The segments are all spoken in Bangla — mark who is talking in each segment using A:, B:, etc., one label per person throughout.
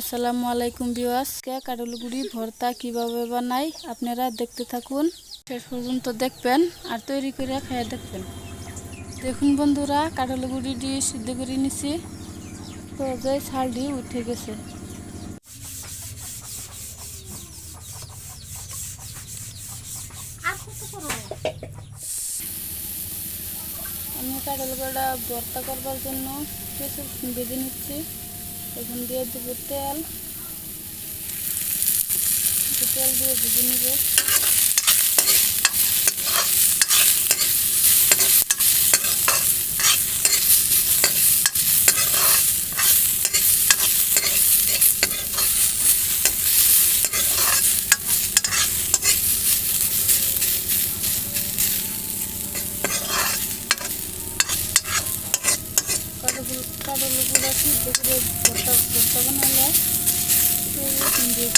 A: আসসালামু আলাইকুম বিওয়াসকে কাডলগুড়ি, ভর্তা কীভাবে বানাই, আপনারা দেখতে থাকুন। শেষ পর্যন্ত দেখবেন আর তৈরি করে খেয়ে দেখবেন। দেখুন বন্ধুরা, কাডলগুড়ি দিয়ে সিদ্ধ করে নিছি। তো যে ছালটি উঠে গেছে। আমি কাডলগুড়া ভর্তা করবার জন্য কিছু বেঁধে নিচ্ছি। এখন দিয়ে দেবো তেল। তেল দিয়ে ভেজে নিব। কাঠগুলো কাঠগুলো সিদ্ধ করে ভর্তা ভর্তা বানালে দিয়ে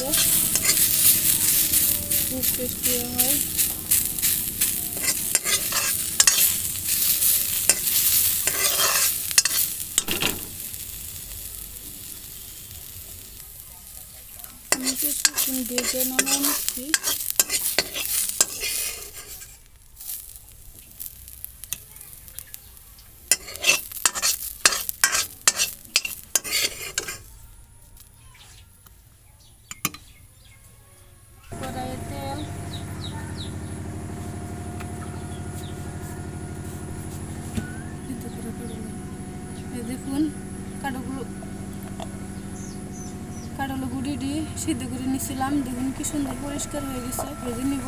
A: খুব টেস্টি হয় আমি কিছু দিয়ে নামাই নিচ্ছি কড়াইয়ে তেল এতে করে করে নিই। এই দেখুন কাঠগুলো কাঠলো গুঁড়ি দিয়ে সিদ্ধ করে নিছিলাম। দেখুন কি সুন্দর পরিষ্কার হয়ে গেছে। ভেজে নিব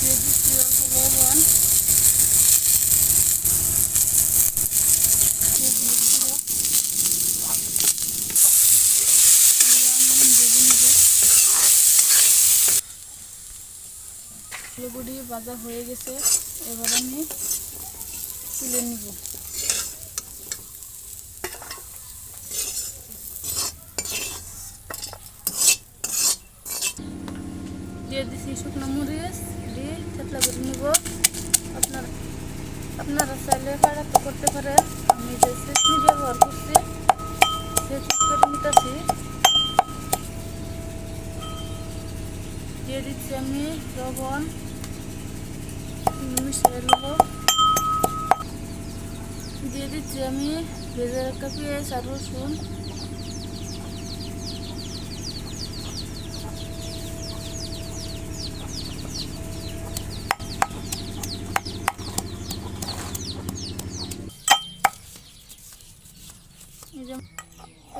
A: দিয়ে দিচ্ছি অল্প লবণ দিয়ে হলুদ গুঁড়ো এগুলো আমি ভেজে নেব আলুগুড়ি ভাজা হয়ে গেছে। এবার আমি তুলে নিব। দিয়ে দিছি শুকনো মরিচ, দিয়ে থেতলা করে নিব। আপনার আপনারা চাইলে কাড়াতে করতে পারে আমি যে চেটনি ব্যবহার করছি, সে করে নিতেছি। দিয়ে দিচ্ছি আমি লবণ মিশিয়ে নেব দিয়ে দিচ্ছি আমি ভেজে রাখা পেঁয়াজ আর রসুন।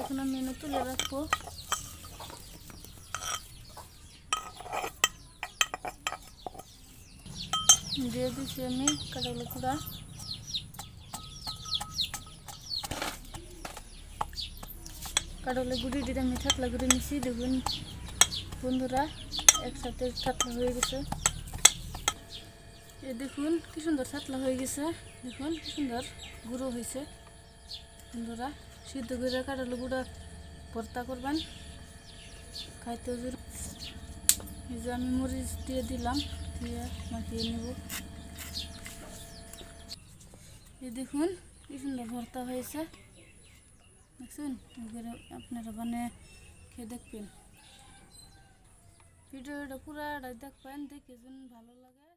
A: এখন আমি তুলে রাখব। দিয়ে দিচ্ছি আমি কাটাগুলো কুড়া কাটাগুলো গুড়ি দিয়ে আমি থাকলা করে নিছি দেখুন বন্ধুরা একসাথে থাকলা হয়ে গেছে এ দেখুন কি সুন্দর থাকলা হয়ে গেছে দেখুন কি সুন্দর গুঁড়ো হয়েছে বন্ধুরা সিদ্ধ করে কাটালো গুঁড়া ভর্তা করবেন খাইতে যে আমি মরিচ দিয়ে দিলাম এই দেখুন, কি সুন্দর ভর্তা হয়েছে। দেখছেন? আপনারা বানিয়ে খেয়ে দেখবেন। ভিডিওটা পুরাটা দেখবেন, দেখে ভালো লাগে।